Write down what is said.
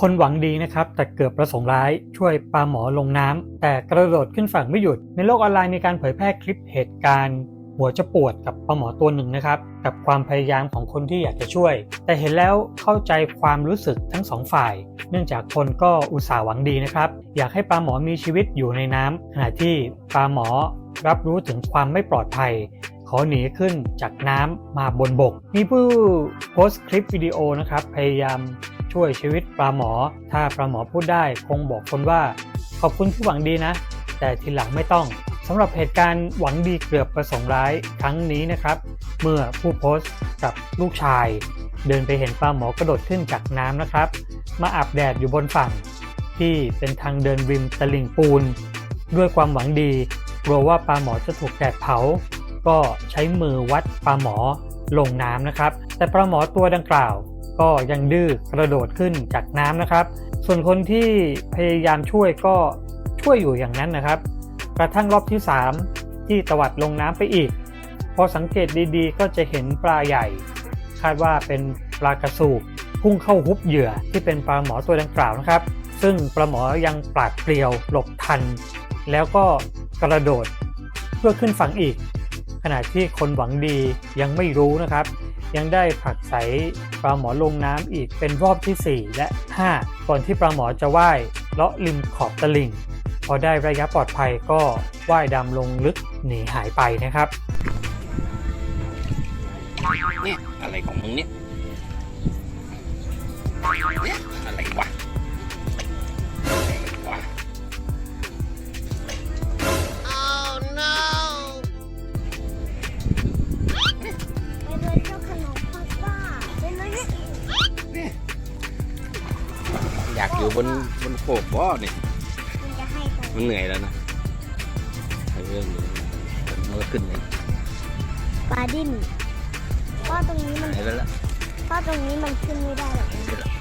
คนหวังดีนะครับแต่เกือบประสงค์ร้ายช่วยปลาหมอลงน้ำแต่กระโดดขึ้นฝั่งไม่หยุด ในโลกออนไลน์มีการเผยแพร่คลิปเหตุการณ์ หัวจะปวดกับปลาหมอตัวหนึ่งนะครับ กับความพยายามของคนที่อยากจะช่วย แต่เห็นแล้วเข้าใจความรู้สึกทั้งสองฝ่าย เนื่องจากคนก็อุตส่าห์หวังดีนะครับ อยากให้ปลาหมอมีชีวิตอยู่ในน้ำขณะที่ปลาหมอรับรู้ถึงความไม่ปลอดภัยขอหนีขึ้นจากน้ำมาบนบก มีผู้โพสต์คลิปวิดีโอนะครับ พยายาม ช่วยชีวิตปลาหมอ ถ้าปลาหมอพูดได้คงบอกคนว่า ขอบคุณที่หวังดีนะ แต่ทีหลังไม่ต้องสำหรับเหตุการณ์หวังดีเกือบประสงค์ร้ายครั้งนี้นะครับ เมื่อผู้โพสต์กับลูกชาย เดินไปเห็นปลาหมอกระโดดขึ้นจากน้ำนะครับ มาอาบแดดอยู่บนฝั่ง ที่เป็นทางเดินริมตลิ่งปูน ด้วยความหวังดีกลัวว่าปลาหมอจะถูกแดดเผา ก็ใช้มือวัดปลาหมอลงน้ำนะครับ แต่ปลาหมอตัวดังกล่าวก็ยังดื้อกระโดดขึ้นจากน้ำนะครับ ส่วนคนที่พยายามช่วยก็ช่วยอยู่อย่างนั้นนะครับ กระทั่งรอบที่ 3 ที่ตวัดลงน้ำไปอีก พอสังเกตดีๆ ก็จะเห็นปลาใหญ่ คาดว่าเป็นปลากระสูบพุ่งเข้าฮุบเหยื่อที่เป็นปลาหมอตัวดังกล่าวนะครับ ซึ่งปลาหมอยังปราดเปรียวหลบทัน แล้วก็กระโดดเพื่อขึ้นฝั่งอีก ขณะที่คนหวังดียังไม่รู้นะครับ ยังได้ผลักใสปลาหมอลงน้ำอีกเป็นรอบทีสี่ 4 และ 5 ก่อนที่ปลาหมอจะว่ายเลาะริมขอบตลิ่ง พอได้ระยะปลอดภัยก็ว่ายดำลงลึกหนีหายไปนะครับ เนี่ย อะไรของมึงเนี่ย อยากอยู่บนบนโขบบ่อนี่มันจะให้ไปมันเหนื่อยแล้วนะเออมันก็ขึ้นเลยปลาดิ้นก็ตรงนี้มันเหนื่อยแล้วล่ะก็ตรงนี้มันขึ้นไม่ได้หรอกเหนื่อยแล้ว